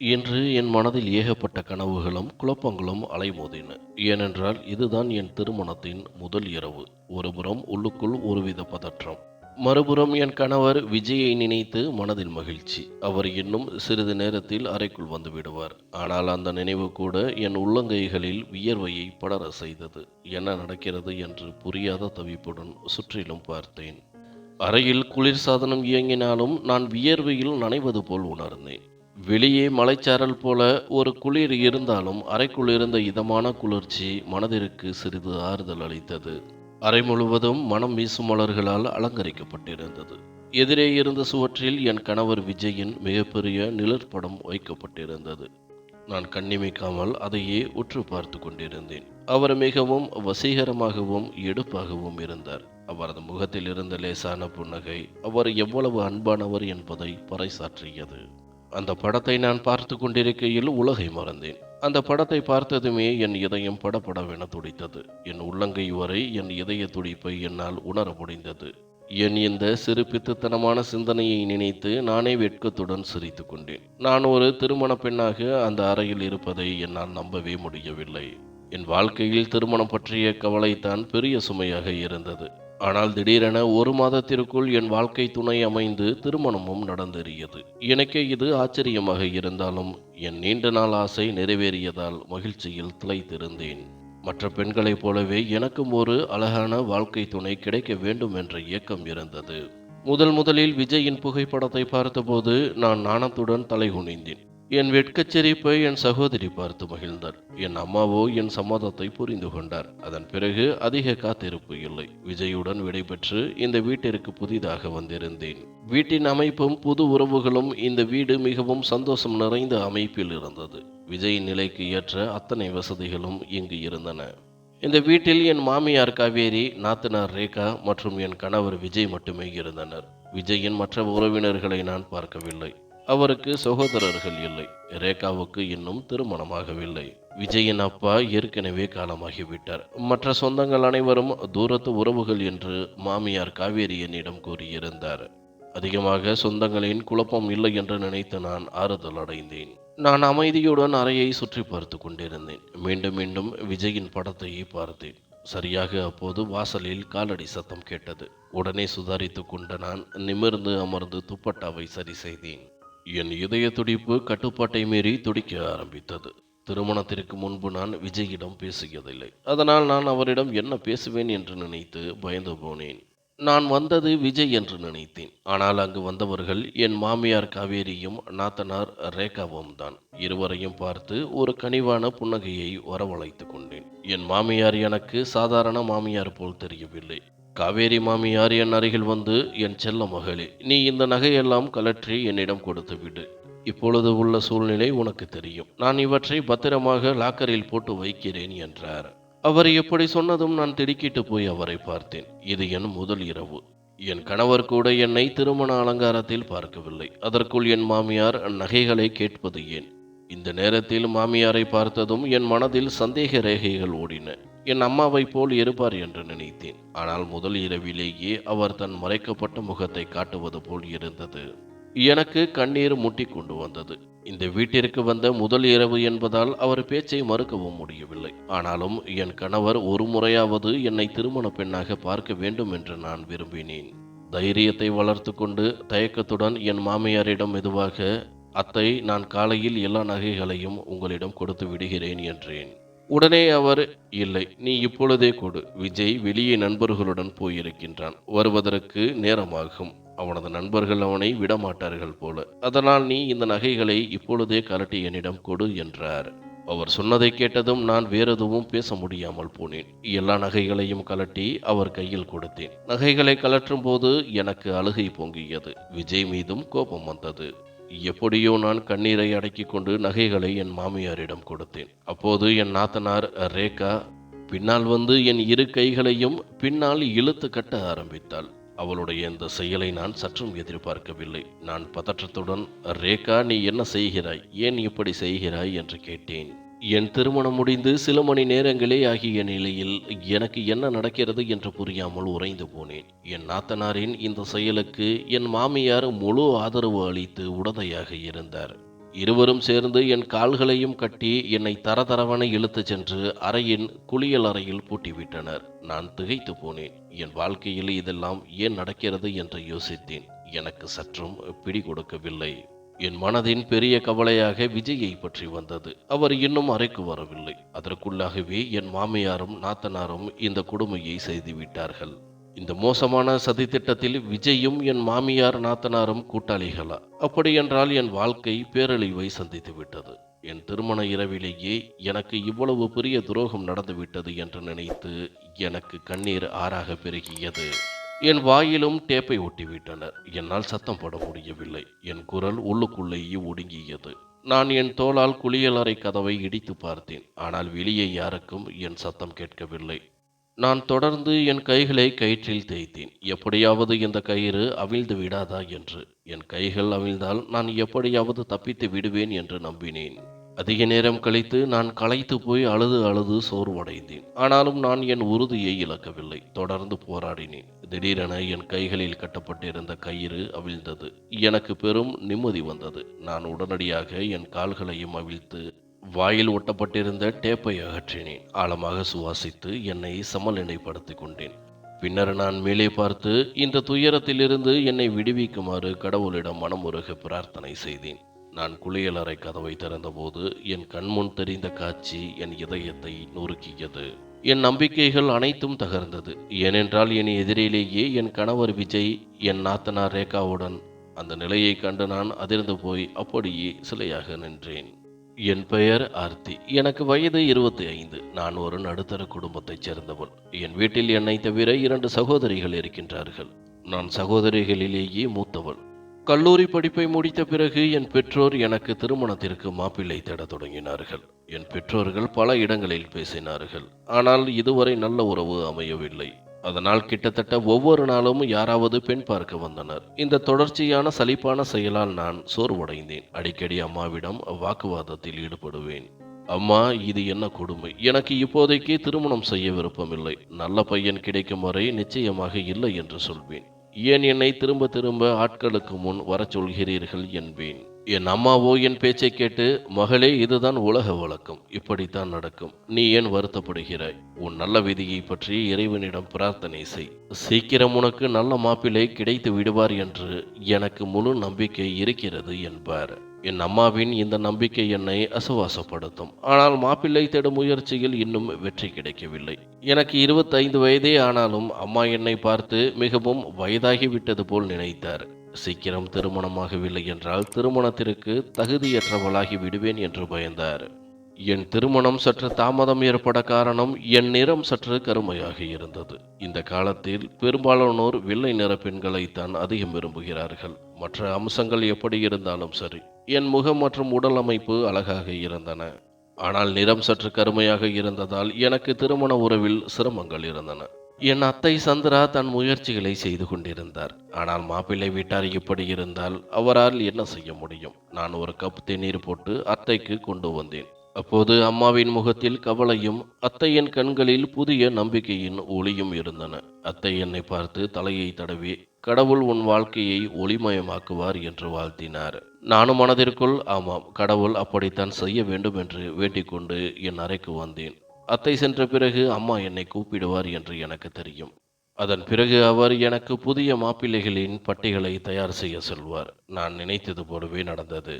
இன்று என் மனதில் ஏகப்பட்ட கனவுகளும் குழப்பங்களும் அலைமோதின. ஏனென்றால் இதுதான் என் திருமணத்தின் முதல் இரவு. ஒருபுறம் உள்ளுக்குள் ஒருவித பதற்றம். மறுபுறம் என் கணவர் விஜயை நினைத்து மனதில் மகிழ்ச்சி. அவர் இன்னும் சிறிது நேரத்தில் அறைக்குள் வந்து விடுவார். ஆனால் அந்த நினைவு கூட என் உள்ளங்கைகளில் வியர்வையை படர செய்தது. என்ன நடக்கிறது என்று புரியாத தவிப்புடன் சுற்றிலும் பார்த்தேன். அறையில் குளிர் சாதனம் இயங்கினாலும் நான் வியர்வையில் நனைவது போல் உணர்ந்தேன். வெளியே மலைச்சாரல் போல ஒரு குளிர் இருந்தாலும் அறைக்குள் இருந்த இதமான குளிர்ச்சி மனதிற்கு சிறிது ஆறுதல் அளித்தது. அறை முழுவதும் மனம் வீசும் மலர்களால் அலங்கரிக்கப்பட்டிருந்தது. எதிரே இருந்த சுவற்றில் என் கணவர் விஜயின் மிகப்பெரிய நிழற்படம் வைக்கப்பட்டிருந்தது. நான் கண்ணிமைக்காமல் அதையே உற்று பார்த்து கொண்டிருந்தேன். அவர் மிகவும் வசீகரமாகவும் எடுப்பாகவும் இருந்தார். அவரது முகத்தில் இருந்த லேசான புன்னகை அவர் எவ்வளவு அன்பானவர் என்பதை பறைசாற்றியது. அந்த படத்தை நான் பார்த்து கொண்டிருக்கையில் உலகை மறந்தேன். அந்த படத்தை பார்த்ததுமே என் இதயம் படபடவென துடித்தது. என் உள்ளங்கை வரை என் இதய துடிப்பை என்னால் உணர முடிந்தது. என் இந்த சிறு பித்துத்தனமான சிந்தனையை நினைத்து நானே வெட்கத்துடன் சிரித்து கொண்டேன். நான் ஒரு திருமண பெண்ணாக அந்த அறையில் இருப்பதை என்னால் நம்பவே முடியவில்லை. என் வாழ்க்கையில் திருமணம் பற்றிய கவலைத்தான் பெரிய சுமையாக இருந்தது. ஆனால் திடீரென ஒரு மாதத்திற்குள் என் வாழ்க்கை துணை அமைந்து திருமணமும் நடந்தேறியது. எனக்கே இது ஆச்சரியமாக இருந்தாலும் என் நீண்ட நாள் ஆசை நிறைவேறியதால் மகிழ்ச்சியில் திளைத்திருந்தேன். மற்ற பெண்களைப் போலவே எனக்கும் ஒரு அழகான வாழ்க்கை துணை கிடைக்க வேண்டும் என்ற இயக்கம் இருந்தது. முதல் முதலில் விஜயின் புகைப்படத்தை பார்த்தபோது நான் நாணத்துடன் தலைகுனிந்தேன். என் வெட்கச்சிரிப்பை என் சகோதரி பார்த்து மகிழ்ந்தார் என் அம்மாவோ என் சம்மதத்தை புரிந்து கொண்டார். அதன் பிறகு அதிக காத்திருப்பு இல்லை. விஜயுடன் விடைபெற்று இந்த வீட்டிற்கு புதிதாக வந்திருந்தேன். வீட்டின் அமைப்பும் புது உறவுகளும் இந்த வீடு மிகவும் சந்தோஷம் நிறைந்த அமைப்பில் இருந்தது. விஜய் நிலைக்கு ஏற்ற அத்தனை வசதிகளும் இங்கு இருந்தன. இந்த வீட்டில் என் மாமியார் காவேரி நாத்தனார் ரேகா மற்றும் என் கணவர் விஜய் மட்டுமே இருந்தனர். விஜயின் மற்ற உறவினர்களை நான் பார்க்கவில்லை. அவருக்கு சகோதரர்கள் இல்லை. ரேகாவுக்கு இன்னும் திருமணமாகவில்லை. விஜயின் அப்பா ஏற்கனவே காலமாகிவிட்டார். மற்ற சொந்தங்கள் அனைவரும் தூரத்து உறவுகள் என்று மாமியார் காவேரி என்னிடம் கூறியிருந்தார். அதிகமாக சொந்தங்களின் குழப்பம் இல்லை என்று நினைத்து நான் ஆறுதல் அடைந்தேன். நான் அமைதியுடன் அறையை சுற்றி பார்த்து கொண்டிருந்தேன். மீண்டும் மீண்டும் விஜயின் படத்தையே பார்த்தேன். சரியாக அப்போது வாசலில் காலடி சத்தம் கேட்டது. உடனே சுதாரித்து கொண்ட நான் நிமிர்ந்து அமர்ந்து துப்பட்டாவை சரி செய்தேன். என் இதய துடிப்பு கட்டுப்பாட்டை மீறி துடிக்க ஆரம்பித்தது. திருமணத்திற்கு முன்பு நான் விஜயிடம் பேசியதில்லை. அதனால் நான் அவரிடம் என்ன பேசுவேன் என்று நினைத்து பயந்து போனேன். நான் வந்தது விஜய் என்று நினைத்தேன். ஆனால் அங்கு வந்தவர்கள் என் மாமியார் காவேரியும் நாத்தனார் ரேகாவும் தான். இருவரையும் பார்த்து ஒரு கனிவான புன்னகையை வரவழைத்து கொண்டேன். என் மாமியார் எனக்கு சாதாரண மாமியார் போல் தெரியவில்லை. காவேரி மாமியார் என் அருகில் வந்து என் செல்ல மகளே நீ இந்த நகையெல்லாம் கலற்றி என்னிடம் கொடுத்து விடு. இப்பொழுது உள்ள சூழ்நிலை உனக்கு தெரியும். நான் இவற்றை பத்திரமாக லாக்கரில் போட்டு வைக்கிறேன் என்றார். அவர் எப்படி சொன்னதும் நான் திடுக்கிட்டு போய் அவரை பார்த்தேன். இது என் முதல் இரவு. என் கணவர் கூட என்னை திருமண அலங்காரத்தில் பார்க்கவில்லை. அதற்குள் என் மாமியார் நகைகளை கேட்பது ஏன்? இந்த நேரத்தில் மாமியாரை பார்த்ததும் என் மனதில் சந்தேக ரேகைகள் ஓடின. என் அம்மாவை போல் இருப்பார் என்று நினைத்தேன். ஆனால் முதல் இரவிலேயே அவர் தன் மறைக்கப்பட்ட முகத்தை காட்டுவது போல் இருந்தது. எனக்கு கண்ணீர் முட்டி கொண்டு வந்தது. இந்த வீட்டிற்கு வந்த முதல் இரவு என்பதால் அவர் பேச்சை மறுக்கவும் முடியவில்லை. ஆனாலும் என் கணவர் ஒரு முறையாவது என்னை திருமண பெண்ணாக பார்க்க வேண்டும் என்று நான் விரும்பினேன். தைரியத்தை வளர்த்து கொண்டு தயக்கத்துடன் என் மாமியாரிடம் மெதுவாக அத்தை நான் காலையில் எல்லா நகைகளையும் உங்களிடம் கொடுத்து விடுகிறேன் என்றேன். உடனே அவர் இல்லை நீ இப்பொழுதே கொடு. விஜய் வெளியே நண்பர்களுடன் போயிருக்கின்றான். வருவதற்கு நேரமாகும். அவனது நண்பர்கள் அவனை விடமாட்டார்கள் போல. அதனால் நீ இந்த நகைகளை இப்பொழுதே கலட்டி என்னிடம் கொடு என்றார். அவர் சொன்னதை கேட்டதும் நான் வேறெதுவும் பேச முடியாமல் போனேன். எல்லா நகைகளையும் கலட்டி அவர் கையில் கொடுத்தேன். நகைகளை கலற்றும் போது எனக்கு அழுகை பொங்கியது. விஜய் மீதும் கோபம் வந்தது. எப்படியோ நான் கண்ணீரை அடக்கி கொண்டு நகைகளை என் மாமியாரிடம் கொடுத்தேன். அப்போது என் நாத்தனார் ரேகா பின்னால் வந்து என் இரு கைகளையும் பின்னால் இழுத்து கட்ட ஆரம்பித்தாள். அவளுடைய இந்த செயலை நான் சற்றும் எதிர்பார்க்கவில்லை. நான் பதற்றத்துடன் ரேகா நீ என்ன செய்கிறாய்? ஏன் இப்படி செய்கிறாய்? என்று கேட்டேன். என் திருமணம் முடிந்து சில மணி நேரங்களே ஆகிய நிலையில் எனக்கு என்ன நடக்கிறது என்று புரியாமல் உறைந்து போனேன். என் நாத்தனாரின் இந்த செயலுக்கு என் மாமியார் முழு ஆதரவு அளித்து உடதையாக இருந்தார். இருவரும் சேர்ந்து என் கால்களையும் கட்டி என்னை தரதரவன இழுத்துச் சென்று அறையின் குளியல் அறையில் பூட்டிவிட்டனர். நான் திகைத்து போனேன். என் வாழ்க்கையில் இதெல்லாம் ஏன் நடக்கிறது என்று யோசித்தேன். எனக்கு சற்றும் பிடி கொடுக்கவில்லை என் மனதின் பெரிய கவலையாக விஜயை பற்றி வந்தது. அவர் இன்னும் அறைக்கு வரவில்லை. அதற்குள்ளாகவே என் மாமியாரும் நாத்தனாரும் இந்த கொடுமையை செய்துவிட்டார்கள் இந்த மோசமான சதித்திட்டத்தில் விஜயும் என் மாமியார் நாத்தனாரும் கூட்டாளிகளா? அப்படியென்றால் என் வாழ்க்கை பேரழிவை சந்தித்து விட்டது. என் திருமண இரவிலேயே எனக்கு இவ்வளவு பெரிய துரோகம் நடந்துவிட்டது என்று நினைத்து எனக்கு கண்ணீர் ஆறாக பெருகியது. என் வாயிலும் டேப்பை ஒட்டிவிட்டனர். என்னால் சத்தம் போட முடியவில்லை. என் குரல் உள்ளுக்குள்ளேயே ஒடுங்கியது. நான் என் தோளால் குளியலறை கதவை இடித்து பார்த்தேன். ஆனால் வெளியே யாருக்கும் என் சத்தம் கேட்கவில்லை. நான் தொடர்ந்து என் கைகளை கயிற்றில் தேய்த்தேன். எப்படியாவது இந்த கயிறு அவிழ்ந்து விடாதா என்று. என் கைகள் அவிழ்ந்தால் நான் எப்படியாவது தப்பித்து விடுவேன் என்று நம்பினேன். அதிக நேரம் கழித்து நான் களைத்து போய் அழுது அழுது சோர்வடைந்தேன். ஆனாலும் நான் என் உறுதியை இழக்கவில்லை. தொடர்ந்து போராடினேன். திடீரென என் கைகளில் கட்டப்பட்டிருந்த கயிறு அவிழ்ந்தது. எனக்கு பெரும் நிம்மதி வந்தது. நான் உடனடியாக என் கால்களையும் அவிழ்த்து வாயில் ஒட்டப்பட்டிருந்த டேப்பை அகற்றினேன். ஆழமாக சுவாசித்து என்னை சமநிலைப்படுத்திக் கொண்டேன். பின்னர் நான் மேலே பார்த்து இந்த துயரத்திலிருந்து என்னை விடுவிக்குமாறு கடவுளிடம் மனமுருக பிரார்த்தனை செய்தேன். நான் குளியலறை கதவை திறந்தபோது என் கண்முன் தெரிந்த காட்சி என் இதயத்தை நொறுக்கியது. என் நம்பிக்கைகள் அனைத்தும் தகர்ந்தது. ஏனென்றால் என் எதிரிலேயே என் கணவர் விஜய் என் நாத்தனார் ரேகாவுடன் அந்த நிலையை கண்டு நான் அதிர்ந்து போய் அப்படியே சிலையாக நின்றேன். என் பெயர் ஆர்த்தி. எனக்கு வயது இருபத்தி ஐந்து நான் ஒரு நடுத்தர குடும்பத்தைச் சேர்ந்தவன். என் வீட்டில் என்னை தவிர இரண்டு சகோதரிகள் இருக்கின்றார்கள். நான் சகோதரிகளிலேயே மூத்தவள். கல்லூரி படிப்பை முடித்த பிறகு என் பெற்றோர் எனக்கு திருமணத்திற்கு மாப்பிள்ளை தேடத் தொடங்கினார்கள். என் பெற்றோர்கள் பல இடங்களில் பேசினார்கள். ஆனால் இதுவரை நல்ல உறவு அமையவில்லை. அதனால் கிட்டத்தட்ட ஒவ்வொரு நாளும் யாராவது பெண் பார்க்க வந்தனர். இந்த தொடர்ச்சியான சலிப்பான செயலால் நான் சோர்வடைந்தேன். அடிக்கடி அம்மாவிடம் வாக்குவாதத்தில் ஈடுபடுவேன். அம்மா இது என்ன கொடுமை? எனக்கு இப்போதைக்கு திருமணம் செய்ய விருப்பமில்லை. நல்ல பையன் கிடைக்கும் வரை நிச்சயமாக இல்லை என்று சொல்வேன். ஏன் என்னை திரும்ப திரும்ப ஆட்களுக்கு முன் வரச் சொல்கிறீர்கள் என்பேன். என் அம்மாவோ என் பேச்சை கேட்டு மகளே இதுதான் உலக வழக்கம். இப்படித்தான் நடக்கும். நீ ஏன் வருத்தப்படுகிறாய்? உன் நல்ல விதியை பற்றி இறைவனிடம் பிரார்த்தனை செய். சீக்கிரம் உனக்கு நல்ல மாப்பிள்ளை கிடைத்து விடுவார் என்று எனக்கு முழு நம்பிக்கை இருக்கிறது என்பார். என் அம்மாவின் இந்த நம்பிக்கை என்னை அசுவாசப்படுத்தும். ஆனால் மாப்பிள்ளை தேடும் முயற்சியில் இன்னும் வெற்றி கிடைக்கவில்லை. எனக்கு இருபத்தைந்து வயதே ஆனாலும் அம்மா என்னை பார்த்து மிகவும் வயதாகிவிட்டது போல் நினைத்தார். சீக்கிரம் திருமணமாகவில்லை என்றால் திருமணத்திற்கு தகுதியற்றவளாகி விடுவேன் என்று பயந்தார். என் திருமணம் சற்று தாமதம் ஏற்பட காரணம் என் நிறம் சற்று கருமையாக இருந்தது. இந்த காலத்தில் பெரும்பாலானோர் வெள்ளை நிற பெண்களைத்தான் அதிகம் விரும்புகிறார்கள். மற்ற அம்சங்கள் எப்படி இருந்தாலும் சரி என் முகம் மற்றும் உடல் அமைப்பு அழகாக இருந்தன. ஆனால் நிறம் சற்று கருமையாக இருந்ததால் எனக்கு திருமண உறவில் சிரமங்கள் இருந்தன. என் அத்தை சந்திரா தன் முயற்சிகளை செய்து கொண்டிருந்தார். ஆனால் மாப்பிள்ளை வீட்டார் இப்படி இருந்தால் அவரால் என்ன செய்ய முடியும்? நான் ஒரு கப் தேநீர் போட்டு அத்தைக்கு கொண்டு வந்தேன். அப்போது அம்மாவின் முகத்தில் கவலையும் அத்தையின் கண்களில் புதிய நம்பிக்கையின் ஒளியும் இருந்தன. அத்தை என்னை பார்த்து தலையை தடவி கடவுள் உன் வாழ்க்கையை ஒளிமயமாக்குவார் என்று வாழ்த்தினார். நானும் மனதிற்குள் ஆமாம் கடவுள் அப்படித்தான் செய்ய வேண்டும் என்று வேண்டிக்கொண்டு என் அறைக்கு வந்தேன். அத்தை சென்ற பிறகு அம்மா என்னை கூப்பிடுவார் என்று எனக்கு தெரியும். அதன் பிறகு அவர் எனக்கு புதிய மாப்பிள்ளைகளின் பட்டிகளை தயார் செய்ய சொல்வார். நான் நினைத்தது போலவே நடந்தது.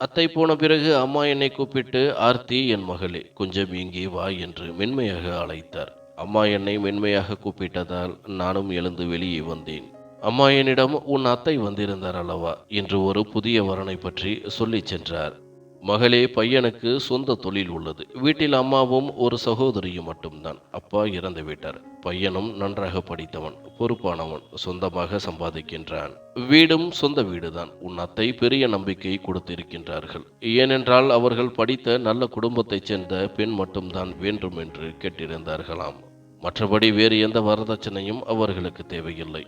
அத்தை போன பிறகு அம்மா என்னை கூப்பிட்டு ஆர்த்தி என் மகளே கொஞ்சம் இங்கே வா என்று மென்மையாக அழைத்தார். அம்மா என்னை மென்மையாக கூப்பிட்டதால் நானும் எழுந்து வெளியே வந்தேன். அம்மா என்னிடம் உன் அத்தை வந்திருந்தார் அல்லவா? என்று ஒரு புதிய வரனை பற்றி சொல்லிச் சென்றார். மகளே பையனுக்கு சொந்த தொழில் உள்ளது. வீட்டில் அம்மாவும் ஒரு சகோதரியும் மட்டும்தான். அப்பா இறந்து விட்டார். பையனும் நன்றாக படித்தவன் பொறுப்பானவன் சொந்தமாக சம்பாதிக்கின்றான். வீடும் சொந்த வீடுதான். உன் அத்தை பெரிய நம்பிக்கை கொடுத்திருக்கின்றார்கள். ஏனென்றால் அவர்கள் படித்த நல்ல குடும்பத்தைச் சேர்ந்த பெண் மட்டும்தான் வேண்டும் என்று கேட்டிருந்தார்களாம். மற்றபடி வேறு எந்த வரதட்சணையும் அவர்களுக்கு தேவையில்லை.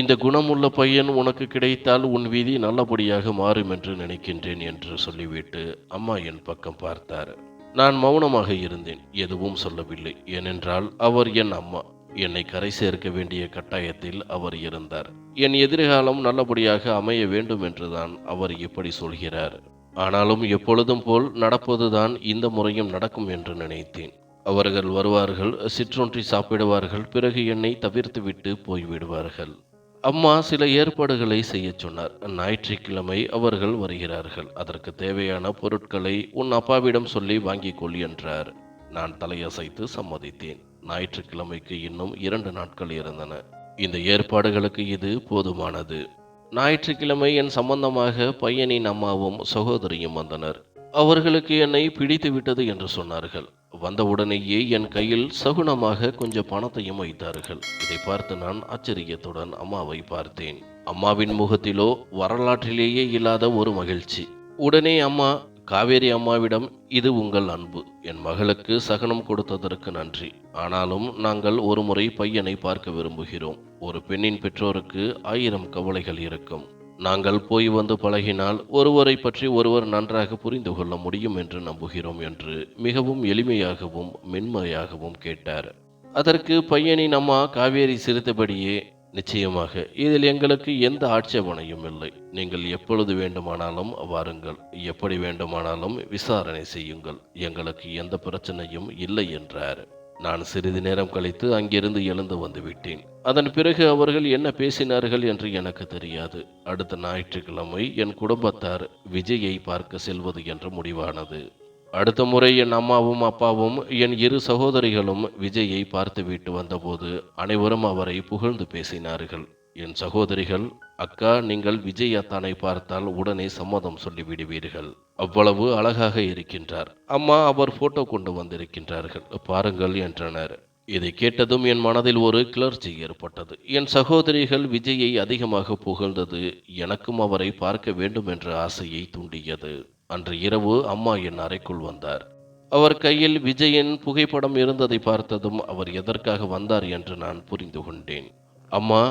இந்த குணமுள்ள பையன் உனக்கு கிடைத்தால் உன் வீதி நல்லபடியாக மாறும் என்று நினைக்கின்றேன் என்று சொல்லிவிட்டு அம்மா என் பக்கம் பார்த்தார். நான் மௌனமாக இருந்தேன். எதுவும் சொல்லவில்லை. ஏனென்றால் அவர் என் அம்மா. என்னை கரை சேர்க்க வேண்டிய கட்டாயத்தில் அவர் இருந்தார். என் எதிர்காலம் நல்லபடியாக அமைய வேண்டும் என்றுதான் அவர் இப்படி சொல்கிறார். ஆனாலும் எப்பொழுதும் போல் நடப்பதுதான் இந்த முறையும் நடக்கும் என்று நினைத்தேன். அவர்கள் வருவார்கள் சிற்றொன்றி சாப்பிடுவார்கள் பிறகு என்னை தவிர்த்துவிட்டு போய்விடுவார்கள். அம்மா சில ஏற்பாடுகளை செய்யச் சொன்னார். ஞாயிற்றுக்கிழமை அவர்கள் வருகிறார்கள். அதற்கு தேவையான பொருட்களை உன் அப்பாவிடம் சொல்லி வாங்கிக் கொள் என்றார். நான் தலையசைத்து சம்மதித்தேன். ஞாயிற்றுக்கிழமைக்கு இன்னும் இரண்டு நாட்கள் இருந்தன. இந்த ஏற்பாடுகளுக்கு இது போதுமானது. ஞாயிற்றுக்கிழமை என் சம்பந்தமாக பையனின் அம்மாவும் சகோதரியும் வந்தனர். அவர்களுக்கு என்னை பிடித்து விட்டது என்று சொன்னார்கள். வந்தவுடனேயே என் கையில் சகுனமாக கொஞ்சம் பணத்தையும் வைத்தார்கள். இதை பார்த்து நான் ஆச்சரியத்துடன் அம்மாவை பார்த்தேன். அம்மாவின் முகத்திலோ வரலாற்றிலேயே இல்லாத ஒரு மகிழ்ச்சி. உடனே அம்மா காவேரி அம்மாவிடம் இது உங்கள் அன்பு. என் மகளுக்கு சகனம் கொடுத்ததற்கு நன்றி. ஆனாலும் நாங்கள் ஒரு முறை பையனை பார்க்க விரும்புகிறோம். ஒரு பெண்ணின் பெற்றோருக்கு ஆயிரம் கவலைகள் இருக்கும். நாங்கள் போய் வந்து பழகினால் ஒருவரை பற்றி ஒருவர் நன்றாக புரிந்து கொள்ள முடியும் என்று நம்புகிறோம் என்று மிகவும் எளிமையாகவும் மென்மையாகவும் கேட்டார். அதற்கு பையனின் அம்மா காவேரி சிரித்தபடியே நிச்சயமாக இதில் எங்களுக்கு எந்த ஆட்சேபனையும் இல்லை. நீங்கள் எப்பொழுது வேண்டுமானாலும் வாருங்கள். எப்படி வேண்டுமானாலும் விசாரணை செய்யுங்கள். எங்களுக்கு எந்த பிரச்சனையும் இல்லை என்றார். நான் சிறிது நேரம் கழித்து அங்கிருந்து எழுந்து வந்து விட்டேன். அதன் பிறகு அவர்கள் என்ன பேசினார்கள் என்று எனக்கு தெரியாது. அடுத்த ஞாயிற்றுக்கிழமை என் குடும்பத்தார் விஜயை பார்க்க செல்வது என்று முடிவானது. அடுத்த முறை என் அம்மாவும் அப்பாவும் என் இரு சகோதரிகளும் விஜயை பார்த்துவிட்டு வந்தபோது அனைவரும் அவரை புகழ்ந்து பேசினார்கள். என் சகோதரிகள் அக்கா நீங்கள் விஜய் அத்தானை பார்த்தால் உடனே சம்மதம் சொல்லிவிடுவீர்கள் அவ்வளவு அழகாக இருக்கின்றார். அம்மா அவர் போட்டோ கொண்டு வந்திருக்கின்றார்கள். பாருங்கள் என்றனர். இதை கேட்டதும் என் மனதில் ஒரு கிளர்ச்சி ஏற்பட்டது. என் சகோதரிகள் விஜயை அதிகமாக புகழ்ந்தது எனக்கும் அவரை பார்க்க வேண்டும் என்ற ஆசையை தூண்டியது. அன்று இரவு அம்மா என் அறைக்குள் வந்தார். அவர் கையில் விஜயின் புகைப்படம் இருந்ததை பார்த்ததும் அவர் எதற்காக வந்தார் என்று நான் புரிந்து கொண்டேன். அம்மா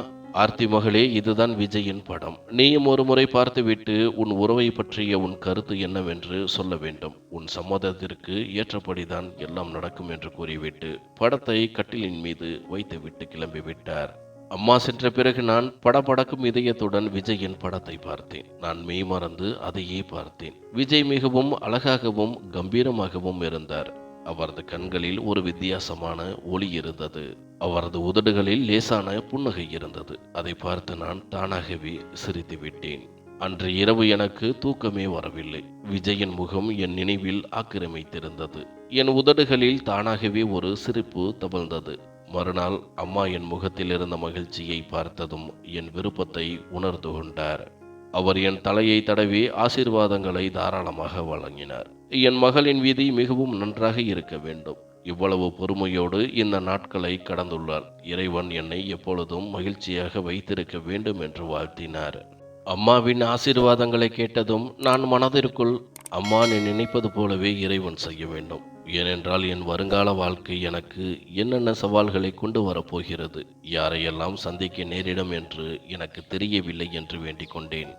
ஆர்த்தி மகளே இதுதான் விஜயின் படம். நீயும் ஒரு முறை பார்த்துவிட்டு உன் உறவை பற்றிய உன் கருத்து என்னவென்று சொல்ல வேண்டும். உன் சம்மதத்திற்கு ஏற்றபடிதான் எல்லாம் நடக்கும் என்று கூறிவிட்டு படத்தை கட்டிலின் மீது வைத்துவிட்டு கிளம்பிவிட்டார். அம்மா சென்ற பிறகு நான் படபடக்கும் இதயத்துடன் விஜயின் படத்தை பார்த்தேன். நான் மெய் மறந்து அதையே பார்த்தேன். விஜய் மிகவும் அழகாகவும் கம்பீரமாகவும் இருந்தார். அவரது கண்களில் ஒரு வித்தியாசமான ஒளி இருந்தது. அவரது உதடுகளில் லேசான புன்னகை இருந்தது. அதை பார்த்து நான் தானாகவே சிரித்து விட்டேன். அன்று இரவு எனக்கு தூக்கமே வரவில்லை. விஜயின் முகம் என் நினைவில் ஆக்கிரமித்திருந்தது. என் உதடுகளில் தானாகவே ஒரு சிரிப்பு தவழ்ந்தது. மறுநாள் அம்மா என் முகத்தில் இருந்த மகிழ்ச்சியை பார்த்ததும் என் விருப்பத்தை உணர்ந்து கொண்டார். அவர் என் தலையை தடவி ஆசீர்வாதங்களை தாராளமாக வழங்கினார். என் மகளின் விதி மிகவும் நன்றாக இருக்க வேண்டும். இவ்வளவு பொறுமையோடு இந்த நாட்களை கடந்துள்ளார். இறைவன் என்னை எப்பொழுதும் மகிழ்ச்சியாக வைத்திருக்க வேண்டும் என்று வாழ்த்தினார். அம்மாவின் ஆசீர்வாதங்களை கேட்டதும் நான் மனதிற்குள் அம்மா நீ நினைப்பது போலவே இறைவன் செய்ய வேண்டும். ஏனென்றால் என் வருங்கால வாழ்க்கை எனக்கு என்னென்ன சவால்களை கொண்டு வரப்போகிறது யாரையெல்லாம் சந்திக்க நேரிடும் என்று எனக்கு தெரியவில்லை என்று வேண்டிக் கொண்டேன்.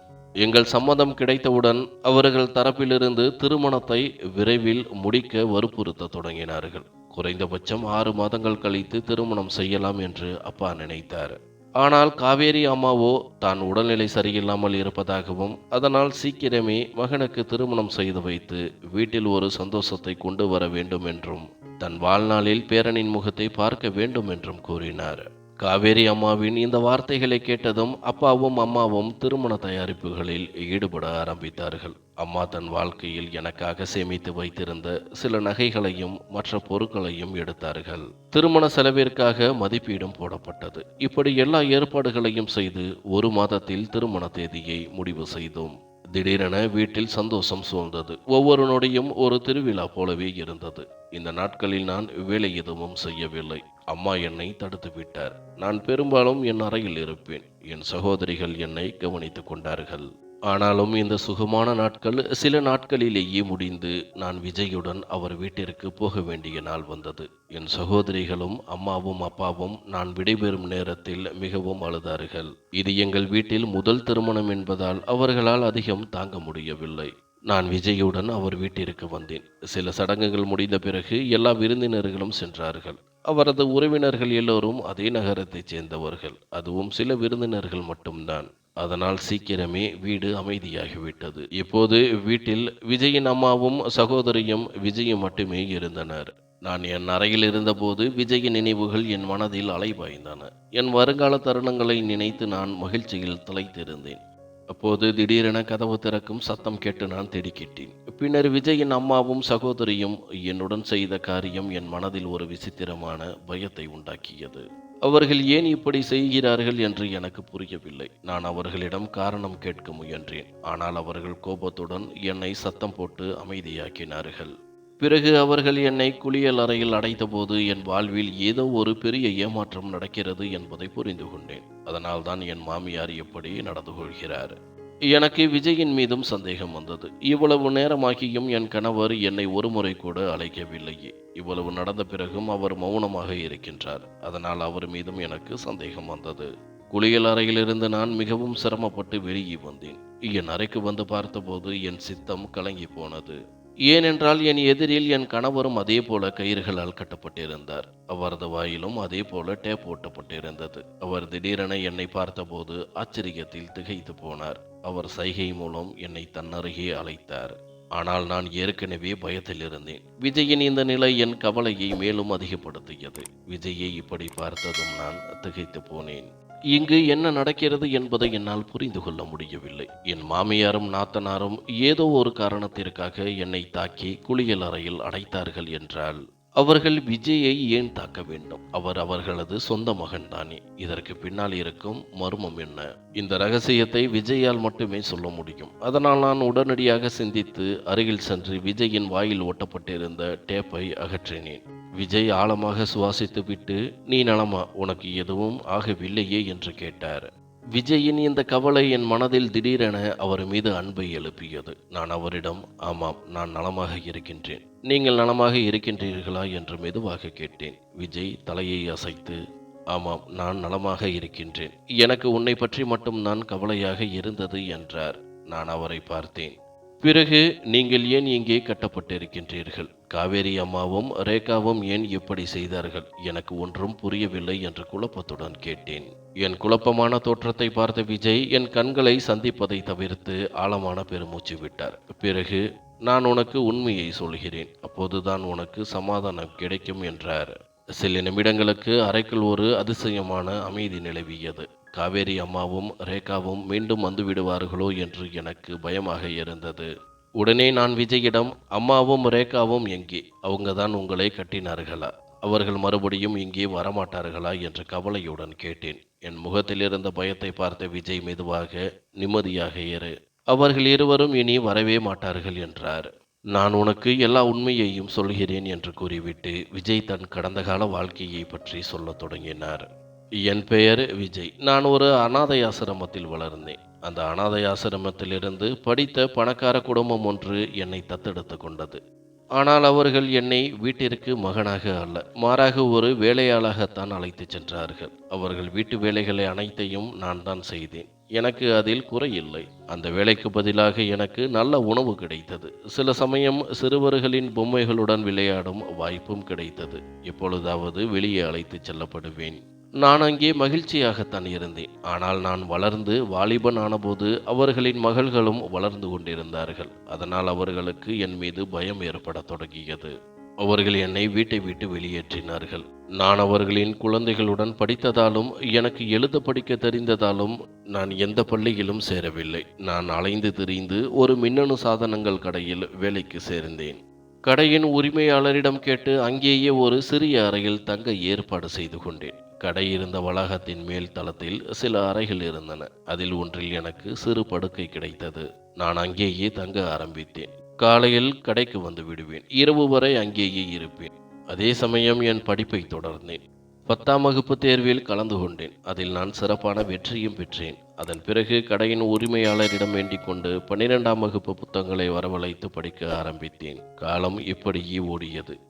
எங்கள் சம்மதம் கிடைத்தவுடன் அவர்கள் தரப்பிலிருந்து திருமணத்தை விரைவில் முடிக்க வற்புறுத்த தொடங்கினார்கள். குறைந்தபட்சம் ஆறு மாதங்கள் கழித்து திருமணம் செய்யலாம் என்று அப்பா நினைத்தார். ஆனால் காவேரி அம்மாவோ தான் உடல்நிலை சரியில்லாமல் இருப்பதாகவும் அதனால் சீக்கிரமே மகனுக்கு திருமணம் செய்து வைத்து வீட்டில் ஒரு சந்தோஷத்தை கொண்டு வர வேண்டும் என்றும் தன் வாழ்நாளில் பேரனின் முகத்தை பார்க்க வேண்டும் என்றும் கூறினார். காவேரி அம்மாவின் இந்த வார்த்தைகளை கேட்டதும் அப்பாவும் அம்மாவும் திருமண தயாரிப்புகளில் ஈடுபட ஆரம்பித்தார்கள். அம்மா தன் வாழ்க்கையில் எனக்காக சேமித்து வைத்திருந்த சில நகைகளையும் மற்ற பொருட்களையும் எடுத்தார்கள். திருமண செலவிற்காக மதிப்பீடும் போடப்பட்டது. இப்படி எல்லா ஏற்பாடுகளையும் செய்து ஒரு மாதத்தில் திருமண தேதியை முடிவு செய்தோம். திடீரென வீட்டில் சந்தோஷம் சூழ்ந்தது. ஒவ்வொரு நொடியும் ஒரு திருவிழா போலவே இருந்தது. இந்த நாட்களில் நான் வேலை எதுவும் செய்யவில்லை. அம்மா என்னை தடுத்து விட்டார். நான் பெரும்பாலும் என் அறையில் இருப்பேன். என் சகோதரிகள் என்னை கவனித்துக் கொண்டார்கள். ஆனாலும் இந்த சுகமான நாட்கள் சில நாட்களிலேயே முடிந்து நான் விஜயுடன் அவர் வீட்டிற்கு போக வேண்டிய நாள் வந்தது. என் சகோதரிகளும் அம்மாவும் அப்பாவும் நான் விடைபெறும் நேரத்தில் மிகவும் அழுதார்கள். இது எங்கள் வீட்டில் முதல் திருமணம் என்பதால் அவர்களால் அதிகம் தாங்க முடியவில்லை. நான் விஜயுடன் அவர் வீட்டிற்கு வந்தேன். சில சடங்குகள் முடிந்த பிறகு எல்லா விருந்தினர்களும் சென்றார்கள். அவரது உறவினர்கள் எல்லோரும் அதே நகரத்தைச் சேர்ந்தவர்கள். அதுவும் சில விருந்தினர்கள் மட்டும்தான். அதனால் சீக்கிரமே வீடு அமைதியாகிவிட்டது. இப்போது வீட்டில் விஜயின் அம்மாவும் சகோதரியும் விஜயும் மட்டுமே இருந்தனர். நான் என் அறையில் இருந்தபோது விஜயின் நினைவுகள் என் மனதில் அலைபாய்ந்தன. என் வருங்கால தருணங்களை நினைத்து நான் மகிழ்ச்சியில் திளைத்திருந்தேன். அப்போது திடீரென கதவு திறக்கும் சத்தம் கேட்டு நான் திடுக்கிட்டேன். பின்னர் விஜயின் அம்மாவும் சகோதரியும் என்னுடன் செய்த காரியம் என் மனதில் ஒரு விசித்திரமான பயத்தை உண்டாக்கியது. அவர்கள் ஏன் இப்படி செய்கிறார்கள் என்று எனக்கு புரியவில்லை. நான் அவர்களிடம் காரணம் கேட்க முயன்றேன். ஆனால் அவர்கள் கோபத்துடன் என்னை சத்தம் போட்டு அமைதியாக்கினார்கள். பிறகு அவர்கள் என்னை குளியல் அறையில் அடைத்தபோது என் வாழ்வில் ஏதோ ஒரு பெரிய ஏமாற்றம் நடக்கிறது என்பதை புரிந்து கொண்டேன். அதனால்தான் என் மாமியார் எப்படி நடந்து கொள்கிறார். எனக்கு விஜயின் மீதும் சந்தேகம் வந்தது. இவ்வளவு நேரமாகியும் என் கணவர் என்னை ஒருமுறை கூட அழைக்கவில்லையே இவ்வளவு நடந்த பிறகும் அவர் மௌனமாக இருக்கின்றார். அதனால் அவர் மீதும் எனக்கு சந்தேகம் வந்தது. குளியல் அறையிலிருந்து நான் மிகவும் சிரமப்பட்டு வெளியே வந்தேன். என் அறைக்கு வந்து பார்த்தபோது என் சித்தம் கலங்கி போனது. ஏனென்றால் என் எதிரில் என் கணவரும் அதே போல கயிறுகளால் கட்டப்பட்டிருந்தார். அவரது வாயிலும் அதே போல டேப் ஓட்டப்பட்டிருந்தது. அவர் திடீரென என்னை பார்த்தபோது ஆச்சரியத்தில் திகைத்து போனார். அவர் சைகை மூலம் என்னை தன்னருகே அழைத்தார். ஆனால் நான் ஏற்கனவே பயத்தில் இருந்தேன். விஜயின் இந்த நிலை என் கவலையை மேலும் அதிகப்படுத்தியது. விஜயை இப்படி பார்த்ததும் நான் திகைத்து போனேன். இங்கு என்ன நடக்கிறது என்பதை என்னால் புரிந்து கொள்ள முடியவில்லை. என் மாமியாரும் நாத்தனாரும் ஏதோ ஒரு காரணத்திற்காக என்னை தாக்கி குளியல் அறையில் அடைத்தார்கள் என்றால் அவர்கள் விஜயை ஏன் தாக்க வேண்டும்? அவர் அவர்களது சொந்த மகன்தானே. இதற்கு பின்னால் இருக்கும் மர்மம் என்ன? இந்த ரகசியத்தை விஜயால் மட்டுமே சொல்ல முடியும். அதனால் நான் உடனடியாக சிந்தித்து அருகில் சென்று விஜயின் வாயில் ஒட்டப்பட்டிருந்த டேப்பை அகற்றினேன். விஜய் ஆழமாக சுவாசித்து விட்டு நீ நலமா? உனக்கு எதுவும் ஆகவில்லையே? என்று கேட்டார். விஜயின் இந்த கவலை என் மனதில் திடீரென அவர் மீது அன்பை எழுப்பியது. நான் அவரிடம் ஆமாம் நான் நலமாக இருக்கின்றேன். நீங்கள் நலமாக இருக்கின்றீர்களா? என்று மெதுவாக கேட்டேன். விஜய் தலையை அசைத்து ஆமாம் நான் நலமாக இருக்கின்றேன். எனக்கு உன்னை பற்றி மட்டும் நான் கவலையாக இருந்தது என்றார். நான் அவரை பார்த்தேன். பிறகு நீங்கள் ஏன் இங்கே கட்டப்பட்டிருக்கின்றீர்கள்? காவேரி அம்மாவும் ரேகாவும் ஏன் இப்படி செய்தார்கள்? எனக்கு ஒன்றும் புரியவில்லை என்று குழப்பத்துடன் கேட்டேன். என் குழப்பமான தோற்றத்தை பார்த்த விஜய் என் கண்களை சந்திப்பதை தவிர்த்து ஆழமான பெருமூச்சு விட்டார். பிறகு நான் உனக்கு உண்மையை சொல்கிறேன். அப்போதுதான் உனக்கு சமாதானம் கிடைக்கும் என்றார். சில நிமிடங்களுக்கு அறைக்குள் ஒரு அதிசயமான அமைதி நிலவியது. காவேரி அம்மாவும் ரேகாவும் மீண்டும் வந்து விடுவார்களோ என்று எனக்கு பயமாக இருந்தது. உடனே நான் விஜயிடம் அம்மாவும் ரேகாவும் எங்கே? அவங்க தான் உங்களை கட்டினார்களா? அவர்கள் மறுபடியும் இங்கே வரமாட்டார்களா? என்று கவலையுடன் கேட்டேன். என் முகத்தில் இருந்த பயத்தை பார்த்த விஜய் மெதுவாக நிம்மதியாக ஏறு அவர்கள் இருவரும் இனி வரவே மாட்டார்கள் என்றார். நான் உனக்கு எல்லா உண்மையையும் சொல்கிறேன் என்று கூறிவிட்டு விஜய் தன் கடந்த கால வாழ்க்கையை பற்றி சொல்லத் தொடங்கினார். என் பெயர் விஜய். நான் ஒரு அனாதை ஆசிரமத்தில் வளர்ந்தேன். அந்த அனாதை ஆசிரமத்திலிருந்து படித்த பணக்கார குடும்பம் ஒன்று என்னை தத்தெடுத்து கொண்டது. ஆனால் அவர்கள் என்னை வீட்டிற்கு மகனாக அல்ல மாறாக ஒரு வேலையாளாகத்தான் அழைத்து சென்றார்கள். அவர்கள் வீட்டு வேலைகளை அனைத்தையும் நான் தான் செய்தேன். எனக்கு அதில் குறையில்லை அந்த வேலைக்கு பதிலாக எனக்கு நல்ல உணவு கிடைத்தது. சில சமயம் சிறுவர்களின் பொம்மைகளுடன் விளையாடும் வாய்ப்பும் கிடைத்தது. எப்பொழுதாவது வெளியே அழைத்துச் செல்லப்படுவேன். நான் அங்கே மகிழ்ச்சியாகத்தான் இருந்தேன். ஆனால் நான் வளர்ந்து வாலிபன் ஆனபோது அவர்களின் மகள்களும் வளர்ந்து கொண்டிருந்தார்கள். அதனால் அவர்களுக்கு என் மீது பயம் ஏற்படத் தொடங்கியது. அவர்கள் என்னை வீட்டை விட்டு வெளியேற்றினார்கள். நான் அவர்களின் குழந்தைகளுடன் படித்ததாலும் எனக்கு எழுத படிக்க தெரிந்ததாலும் நான் எந்த பள்ளியிலும் சேரவில்லை. நான் அலைந்து திரிந்து ஒரு மின்னணு சாதனங்கள் கடையில் வேலைக்கு சேர்ந்தேன். கடையின் உரிமையாளரிடம் கேட்டு அங்கேயே ஒரு சிறிய அறையில் தங்க ஏற்பாடு செய்து கொண்டேன். கடை இருந்த வளாகத்தின் மேல் தளத்தில் சில அறைகள் இருந்தன. அதில் ஒன்றில் எனக்கு சிறு படுக்கை கிடைத்தது. நான் அங்கேயே தங்க ஆரம்பித்தேன். காலையில் கடைக்கு வந்து விடுவேன். இரவு வரை அங்கேயே இருப்பேன். அதே சமயம் என் படிப்பை தொடர்ந்தேன். பத்தாம் வகுப்பு தேர்வில் கலந்து கொண்டேன். அதில் நான் சிறப்பான வெற்றியும் பெற்றேன். அதன் பிறகு கடையின் உரிமையாளரிடம் வேண்டிக் கொண்டு பன்னிரெண்டாம் வகுப்பு புத்தகங்களை வரவழைத்து படிக்க ஆரம்பித்தேன். காலம் இப்படியே ஓடியது.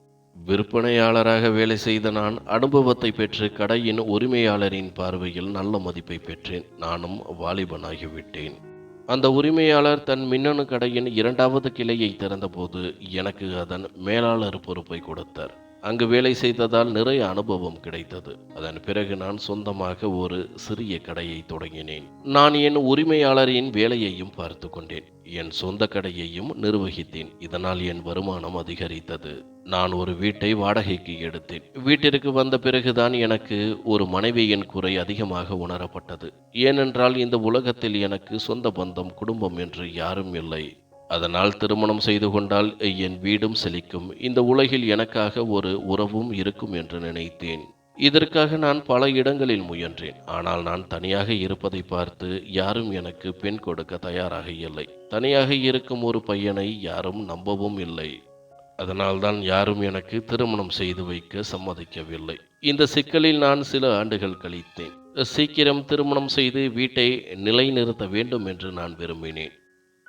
விற்பனையாளராக வேலை செய்த நான் அனுபவத்தை பெற்று கடையின் உரிமையாளரின் பார்வையில் நல்ல மதிப்பை பெற்றேன். நானும் வாலிபனாகிவிட்டேன். அந்த உரிமையாளர் தன் மின்னணு கடையின் இரண்டாவது கிளையை திறந்தபோது எனக்கு அதன் மேலாளர் பொறுப்பை கொடுத்தார். அங்கு வேலை செய்ததால் நிறைய அனுபவம் கிடைத்தது. அதன் பிறகு நான் சொந்தமாக ஒரு சிறிய கடையை தொடங்கினேன். நான் என் உரிமையாளரின் வேலையையும் பார்த்து கொண்டேன். என் சொந்த கடையையும் நிர்வகித்தேன். இதனால் என் வருமானம் அதிகரித்தது. நான் ஒரு வீட்டை வாடகைக்கு எடுத்தேன். வீட்டிற்கு வந்த பிறகுதான் எனக்கு ஒரு மனைவியின் குறை அதிகமாக உணரப்பட்டது. ஏனென்றால் இந்த உலகத்தில் எனக்கு சொந்த பந்தம் குடும்பம் என்று யாரும் இல்லை. அதனால் திருமணம் செய்து கொண்டால் என் வீடும் செழிக்கும். இந்த உலகில் எனக்காக ஒரு உறவும் இருக்கும் என்று நினைத்தேன். இதற்காக நான் பல இடங்களில் முயன்றேன். ஆனால் நான் தனியாக இருப்பதை பார்த்து யாரும் எனக்கு பெண் கொடுக்க தயாராக இல்லை. தனியாக இருக்கும் ஒரு பையனை யாரும் நம்பவும் இல்லை. அதனால்தான் யாரும் எனக்கு திருமணம் செய்து வைக்க சம்மதிக்கவில்லை. இந்த சிக்கலில் நான் சில ஆண்டுகள் கழித்தேன். சீக்கிரம் திருமணம் செய்து வீட்டை நிலைநிறுத்த வேண்டும் என்று நான் விரும்பினேன்.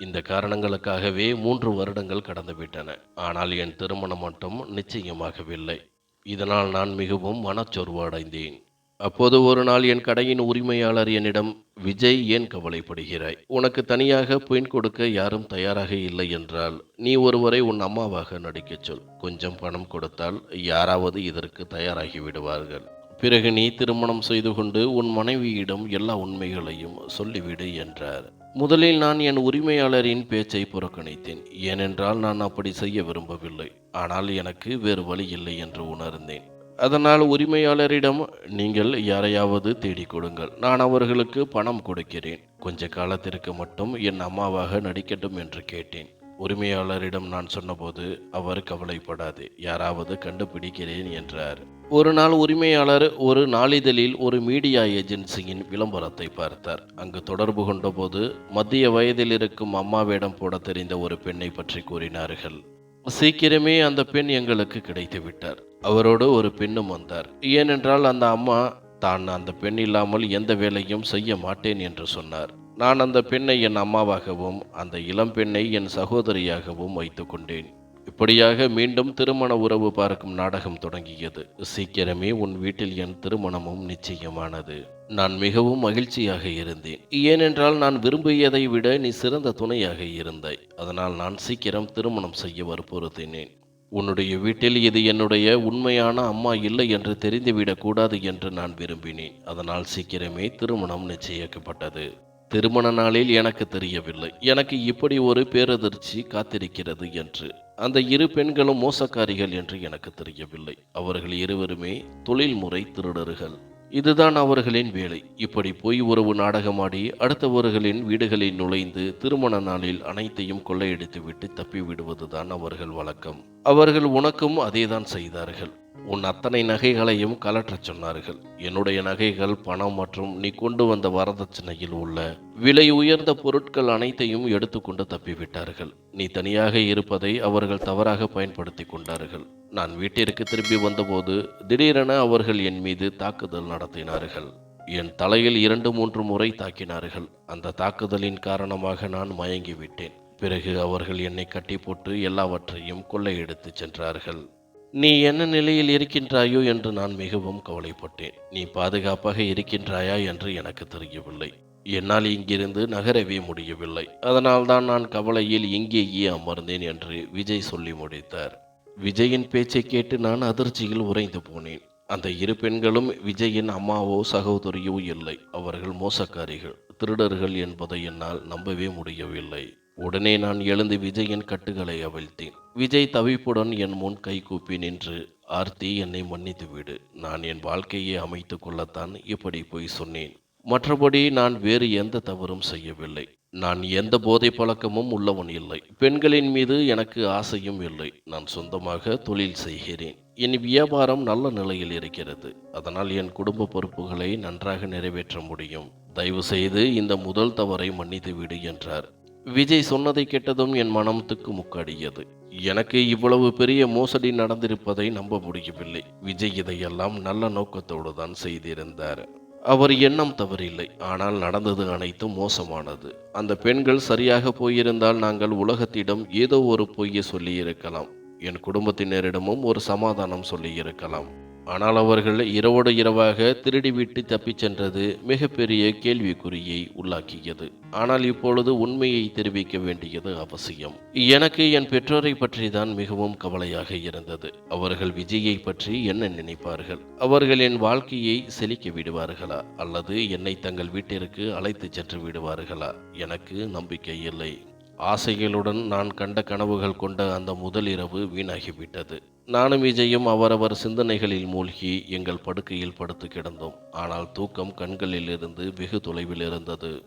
இந்த காரணங்களுக்காகவே மூன்று வருடங்கள் கடந்துவிட்டன ஆனால் என் திருமணம் மட்டும் நிச்சயமாகவில்லை. இதனால் நான் மிகவும் மனச்சோர்வு அடைந்தேன் அப்போது ஒரு நாள் என் கடையின் உரிமையாளர் என்னிடம் விஜய் ஏன் கவலைப்படுகிறாய்? உனக்கு தனியாக பெண் கொடுக்க யாரும் தயாராக இல்லை என்றால் நீ ஒருவரை உன் அம்மாவாக நடிக்கச் சொல். கொஞ்சம் பணம் கொடுத்தால் யாராவது இதற்கு தயாராகி விடுவார்கள். பிறகு நீ திருமணம் செய்து கொண்டு உன் மனைவியிடம் எல்லா உண்மைகளையும் சொல்லிவிடு என்றார். முதலில் நான் என் உரிமையாளரின் பேச்சை புறக்கணித்தேன். ஏனென்றால் நான் அப்படி செய்ய விரும்பவில்லை. ஆனால் எனக்கு வேறு வழி இல்லை என்று உணர்ந்தேன். அதனால் உரிமையாளரிடம் நீங்கள் யாரையாவது தேடிக் கொடுங்கள். நான் அவர்களுக்கு பணம் கொடுக்கிறேன். கொஞ்ச காலத்திற்கு மட்டும் என் அம்மாவாக நடிக்கட்டும் என்று கேட்டேன். உரிமையாளரிடம் நான் சொன்னபோது அவர் கவலைப்படாது. யாராவது கண்டுபிடிக்கிறேன் என்றார். ஒரு நாள் உரிமையாளர் ஒரு நாளிதழில் ஒரு மீடியா ஏஜென்சியின் விளம்பரத்தை பார்த்தார். அங்கு தொடர்பு கொண்டபோது மத்திய வயதில் இருக்கும் அம்மாவிடம் போட தெரிந்த ஒரு பெண்ணை பற்றி கூறினார்கள். சீக்கிரமே அந்த பெண் எங்களுக்கு கிடைத்து விட்டார். அவரோடு ஒரு பெண்ணும் வந்தார். ஏனென்றால் அந்த அம்மா தான் அந்த பெண் இல்லாமல் எந்த வேலையும் செய்ய மாட்டேன் என்று சொன்னார். நான் அந்த பெண்ணை என் அம்மாவாகவும் அந்த இளம் பெண்ணை என் சகோதரியாகவும் வைத்துக்கொண்டேன். இப்படியாக மீண்டும் திருமண உறவு பார்க்கும் நாடகம் தொடங்கியது. சீக்கிரமே உன் வீட்டில் என் திருமணமும் நிச்சயமானது. நான் மிகவும் மகிழ்ச்சியாக இருந்தேன். ஏனென்றால் நான் விரும்பியதை விட நீ சிறந்த துணையாக இருந்தாய். அதனால் நான் சீக்கிரம் திருமணம் செய்ய வற்புறுத்தினேன். உன்னுடைய வீட்டில் இது என்னுடைய உண்மையான அம்மா இல்லை என்று தெரிந்துவிடக்கூடாது என்று நான் விரும்பினேன். அதனால் சீக்கிரமே திருமணம் நிச்சயிக்கப்பட்டது. திருமண நாளில் எனக்கு தெரியவில்லை. எனக்கு இப்படி ஒரு பேரதிர்ச்சி காத்திருக்கிறது என்று. அந்த இரு பெண்களும் மோசக்காரிகள் என்று எனக்கு தெரியவில்லை. அவர்கள் இருவருமே தொழில்முறை திருடர்கள். இதுதான் அவர்களின் வேலை. இப்படி பொய் உறவு நாடகமாடி அடுத்தவர்களின் வீடுகளில் நுழைந்து திருமண நாளில் அனைத்தையும் கொள்ளையடித்துவிட்டு தப்பி விடுவதுதான் அவர்கள் வழக்கம். அவர்கள் உனக்கும் அதேதான் செய்தார்கள். உன் அத்தனை நகைகளையும் கலற்றச் சொன்னார்கள். என்னுடைய நகைகள் பணம் மற்றும் நீ கொண்டு வந்த வரதட்சணையில் உள்ள விலை உயர்ந்த பொருட்கள் அனைத்தையும் எடுத்துக்கொண்டு தப்பிவிட்டார்கள். நீ தனியாக இருப்பதை அவர்கள் தவறாக பயன்படுத்தி கொண்டார்கள். நான் வீட்டிற்கு திரும்பி வந்தபோது திடீரென அவர்கள் என் மீது தாக்குதல் நடத்தினார்கள். என் தலையில் இரண்டு மூன்று முறை தாக்கினார்கள். அந்த தாக்குதலின் காரணமாக நான் மயங்கிவிட்டேன். பிறகு அவர்கள் என்னை கட்டி போட்டு எல்லாவற்றையும் கொள்ளையெடுத்து சென்றார்கள். நீ என்ன நிலையில் இருக்கின்றாயோ என்று நான் மிகவும் கவலைப்பட்டேன். நீ பாதுகாப்பாக இருக்கின்றாயா என்று எனக்கு தெரியவில்லை. என்னால் இங்கிருந்து நகரவே முடியவில்லை. அதனால்தான் நான் கவலையில் இங்கேயே அமர்ந்தேன் என்று விஜய் சொல்லி முடித்தார். விஜயின் பேச்சை கேட்டு நான் அதிர்ச்சியில் உறைந்து போனேன். அந்த இரு பெண்களும் விஜயின் அம்மாவோ சகோதரியோ இல்லை. அவர்கள் மோசக்காரிகள் திருடர்கள் என்பதை என்னால் நம்பவே முடியவில்லை. உடனே நான் எழுந்து விஜயின் கட்டுகளை அவிழ்த்தேன். விஜய் தவிப்புடன் என் முன் கைகூப்பி நின்று ஆர்த்தி என்னை மன்னித்து விடு. நான் என் வாழ்க்கையை அமைத்து கொள்ளத்தான் இப்படி போய் சொன்னேன். மற்றபடி நான் வேறு எந்த தவறும் செய்யவில்லை. நான் எந்த போதை பழக்கமும் உள்ளவன் இல்லை. பெண்களின் மீது எனக்கு ஆசையும் இல்லை. நான் சொந்தமாக தொழில் செய்கிறேன். என் வியாபாரம் நல்ல நிலையில் இருக்கிறது. அதனால் என் குடும்ப பொறுப்புகளை நன்றாக நிறைவேற்ற முடியும். தயவு செய்து இந்த முதல் தவறை மன்னித்து விடு என்றார். விஜய் சொன்னதை கேட்டதும் என் மனம் திக்கு முக்காடியது. எனக்கு இவ்வளவு பெரிய மோசடி நடந்திருப்பதை நம்ப முடியவில்லை. விஜய் இதையெல்லாம் நல்ல நோக்கத்தோடு தான் செய்திருந்தார். அவர் எண்ணம் தவறில்லை. ஆனால் நடந்தது அனைத்தும் மோசமானது. அந்த பெண்கள் சரியாக போயிருந்தால் நாங்கள் உலகத்திடம் ஏதோ ஒரு பொய்யை சொல்லியிருக்கலாம். என் குடும்பத்தினரிடமும் ஒரு சமாதானம் சொல்லியிருக்கலாம். ஆனால் அவர்கள் இரவோடு இரவாக திருடிவிட்டு தப்பிச் சென்றது மிகப்பெரிய கேள்விக்குறியை உள்ளாக்கியது. ஆனால் இப்பொழுது உண்மையை தெரிவிக்க வேண்டியது அவசியம். எனக்கு என் பெற்றோரை பற்றி தான் மிகவும் கவலையாக இருந்தது. அவர்கள் விஜயை பற்றி என்ன நினைப்பார்கள்? அவர்கள் என் வாழ்க்கையை செழிக்க விடுவார்களா? அல்லது என்னை தங்கள் வீட்டிற்கு அழைத்து சென்று விடுவார்களா? எனக்கு நம்பிக்கை இல்லை. ஆசைகளுடன் நான் கண்ட கனவுகள் கொண்ட அந்த முதல் இரவு வீணாகிவிட்டது. நானும் விஜயும் அவரவர் சிந்தனைகளில் மூழ்கி எங்கள் படுக்கையில் படுத்து கிடந்தோம். ஆனால் தூக்கம் கண்களில் இருந்து வெகு தொலைவில் இருந்தது.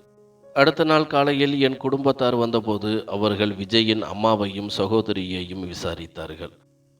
அடுத்த நாள் காலையில் என் குடும்பத்தார் வந்தபோது அவர்கள் விஜயின் அம்மாவையும் சகோதரியையும் விசாரித்தார்கள்.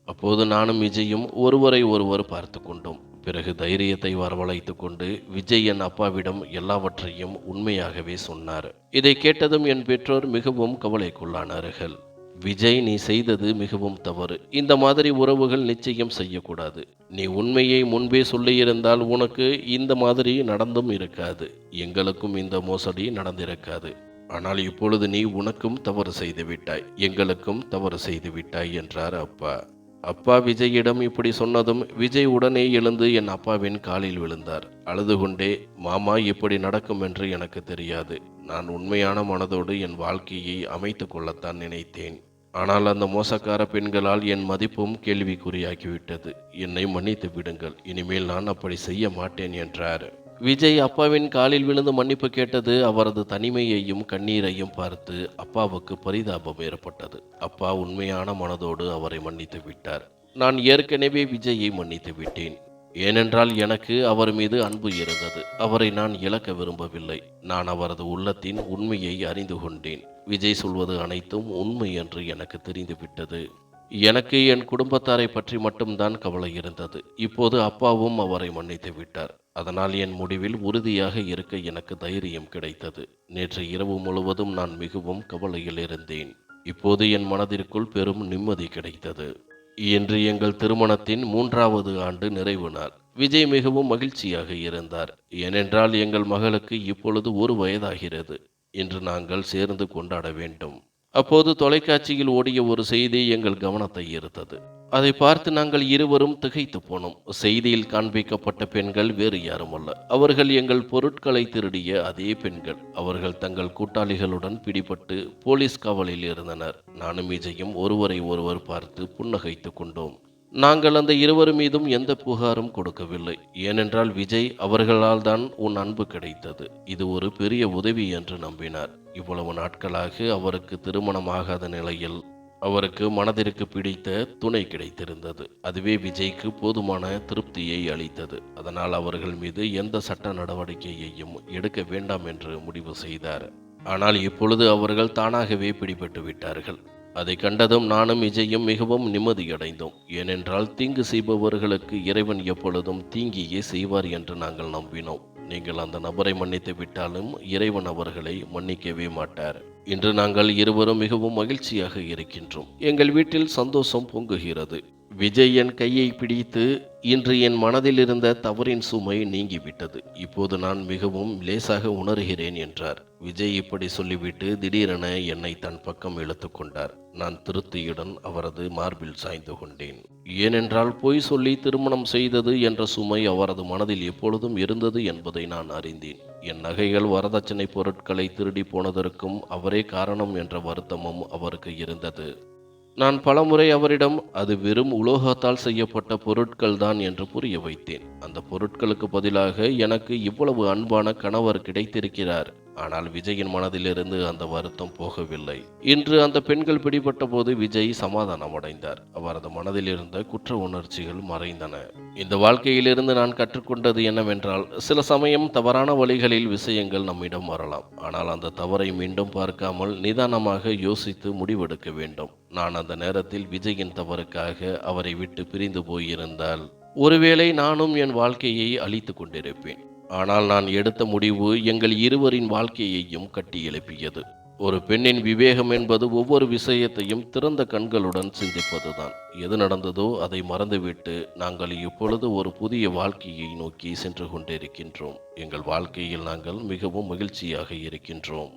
அப்போது நானும் விஜயும் ஒருவரை ஒருவர் பார்த்து கொண்டோம். பிறகு தைரியத்தை வரவழைத்து கொண்டு விஜய் என் அப்பாவிடம் எல்லாவற்றையும் உண்மையாகவே சொன்னார். இதை கேட்டதும் என் பெற்றோர் மிகவும் கவலைக்குள்ளானார்கள் விஜய் நீ செய்தது மிகவும் தவறு. இந்த மாதிரி உறவுகள் நிச்சயம் செய்யக்கூடாது. நீ உண்மையை முன்பே சொல்லியிருந்தால் உனக்கு இந்த மாதிரி நடந்தும் இருக்காது. எங்களுக்கும் இந்த மோசடி நடந்திருக்காது. ஆனால் இப்பொழுது நீ உனக்கும் தவறு செய்து விட்டாய். எங்களுக்கும் தவறு செய்து விட்டாய் என்றார் அப்பா. அப்பா விஜயிடம் இப்படி சொன்னதும் விஜய் உடனே எழுந்து என் அப்பாவின் காலில் விழுந்தார். அழுது கொண்டே மாமா இப்படி நடக்கும் என்று எனக்கு தெரியாது. நான் உண்மையான மனதோடு என் வாழ்க்கையை அமைத்து கொள்ளத்தான் நினைத்தேன். ஆனால் அந்த மோசக்கார பெண்களால் என் மதிப்பும் கேள்விக்குறியாகிவிட்டது. என்னை மன்னித்து விடுங்கள். இனிமேல் நான் அப்படி செய்ய மாட்டேன் என்றார். விஜய் அப்பாவின் காலில் விழுந்து மன்னிப்பு கேட்டது அவரது தனிமையையும் கண்ணீரையும் பார்த்து அப்பாவுக்கு பரிதாபம் ஏற்பட்டது. அப்பா உண்மையான மனதோடு அவரை மன்னித்து விட்டார். நான் ஏற்கனவே விஜயை மன்னித்து விட்டேன். ஏனென்றால் எனக்கு அவர் மீது அன்பு இருந்தது. அவரை நான் இழக்க விரும்பவில்லை. நான் அவரது உள்ளத்தின் உண்மையை அறிந்து கொண்டேன். விஜய் சொல்வது அனைத்தும் உண்மை என்று எனக்கு தெரிந்துவிட்டது. எனக்கு என் குடும்பத்தாரை பற்றி மட்டும்தான் கவலை இருந்தது. இப்போது அப்பாவும் அவரை மன்னித்து விட்டார். அதனால் என் முடிவில் உறுதியாக இருக்க எனக்கு தைரியம் கிடைத்தது. நேற்று இரவு முழுவதும் நான் மிகவும் கவலையில் இருந்தேன். இப்போது என் மனதிற்குள் பெரும் நிம்மதி கிடைத்தது. இன்று எங்கள் திருமணத்தின் மூன்றாவது ஆண்டு நிறைவு நாள். விஜய் மிகவும் மகிழ்ச்சியாக இருந்தார். ஏனென்றால் எங்கள் மகளுக்கு இப்பொழுது ஒரு வயதாகிறது. இன்று நாங்கள் சேர்ந்து கொண்டாட வேண்டும். அப்போது தொலைக்காட்சியில் ஓடிய ஒரு செய்தி எங்கள் கவனத்தை ஈர்த்தது. அதை பார்த்து நாங்கள் இருவரும் திகைத்து போனோம். செய்தியில் காண்பிக்கப்பட்ட பெண்கள் வேறு யாரும் அல்ல. அவர்கள் எங்கள் பொருட்களை திருடிய அதே பெண்கள். அவர்கள் தங்கள் கூட்டாளிகளுடன் பிடிபட்டு போலீஸ் காவலில் இருந்தனர். நானும் விஜயும் ஒருவரை ஒருவர் பார்த்து புன்னகைத்து கொண்டோம். நாங்கள் அந்த இருவர் மீதும் எந்த புகாரும் கொடுக்கவில்லை. ஏனென்றால் விஜய் அவர்களால் தான் உன் அன்பு கிடைத்தது. இது ஒரு பெரிய உதவி என்று நம்பினார். இவ்வளவு நாட்களாக அவருக்கு திருமணமாகாத நிலையில் அவருக்கு மனதிற்கு பிடித்த துணை கிடைத்திருந்தது. அதுவே விஜய்க்கு போதுமான திருப்தியை அளித்தது. அதனால் அவர்கள் மீது எந்த சட்ட நடவடிக்கையையும் எடுக்க வேண்டாம் என்று முடிவு செய்தார். ஆனால் இப்பொழுது அவர்கள் தானாகவே பிடிபட்டு விட்டார்கள். அதை கண்டதும் நானும் விஜயும் மிகவும் நிம்மதியடைந்தோம். ஏனென்றால் தீங்கு செய்பவர்களுக்கு இறைவன் எப்பொழுதும் தீங்கியே செய்வார் என்று நாங்கள் நம்பினோம். நீங்கள் அந்த நபரை மன்னித்து விட்டாலும் இறைவன் அவர்களை மன்னிக்கவே மாட்டார். இன்று நாங்கள் இருவரும் மிகவும் மகிழ்ச்சியாக இருக்கின்றோம். எங்கள் வீட்டில் சந்தோஷம் பொங்குகிறது. விஜய் என் கையை பிடித்து இன்று என் மனதில் இருந்த தவறின் சுமை நீங்கிவிட்டது. இப்போது நான் மிகவும் லேசாக உணர்கிறேன் என்றார். விஜய் இப்படி சொல்லிவிட்டு திடீரென என்னை தன் பக்கம் இழுத்து கொண்டார். நான் திருப்தியுடன் அவரது மார்பில் சாய்ந்து கொண்டேன். ஏனென்றால் பொய் சொல்லி திருமணம் செய்தது என்ற சுமை அவரது மனதில் எப்பொழுதும் இருந்தது என்பதை நான் அறிந்தேன். என் நகைகள் வரதட்சணை பொருட்களை திருடி போனதற்கும் அவரே காரணம் என்ற வருத்தமும் அவருக்கு இருந்தது. நான் பலமுறை அவரிடம் அது வெறும் உலோகத்தால் செய்யப்பட்ட பொருட்கள் தான் என்று புரிய வைத்தேன். அந்த பொருட்களுக்கு பதிலாக எனக்கு இவ்வளவு அன்பான கணவர் கிடைத்திருக்கிறார். ஆனால் விஜயின் மனதிலிருந்து அந்த வருத்தம் போகவில்லை. இன்று அந்த பெண்கள் பிடிபட்ட போது விஜய் சமாதானம் அடைந்தார். அவரது மனதில் இருந்த குற்ற உணர்ச்சிகள் மறைந்தன. இந்த வாழ்க்கையிலிருந்து நான் கற்றுக்கொண்டது என்னவென்றால் சில சமயம் தவறான வழிகளில் விஷயங்கள் நம்மிடம் வரலாம். ஆனால் அந்த தவறை மீண்டும் பார்க்காமல் நிதானமாக யோசித்து முடிவெடுக்க வேண்டும். நான் அந்த நேரத்தில் விஜயின் தவறுக்காக அவரை விட்டு பிரிந்து போயிருந்தால் ஒருவேளை நானும் என் வாழ்க்கையை அழித்து கொண்டிருப்பேன். ஆனால் நான் எடுத்த முடிவு எங்கள் இருவரின் வாழ்க்கையையும் கட்டி எழுப்பியது. ஒரு பெண்ணின் விவேகம் என்பது ஒவ்வொரு விஷயத்தையும் திறந்த கண்களுடன் சிந்திப்பதுதான். எது நடந்ததோ அதை மறந்துவிட்டு நாங்கள் இப்பொழுது ஒரு புதிய வாழ்க்கையை நோக்கி சென்று கொண்டிருக்கின்றோம். எங்கள் வாழ்க்கையில் நாங்கள் மிகவும் மகிழ்ச்சியாக இருக்கின்றோம்.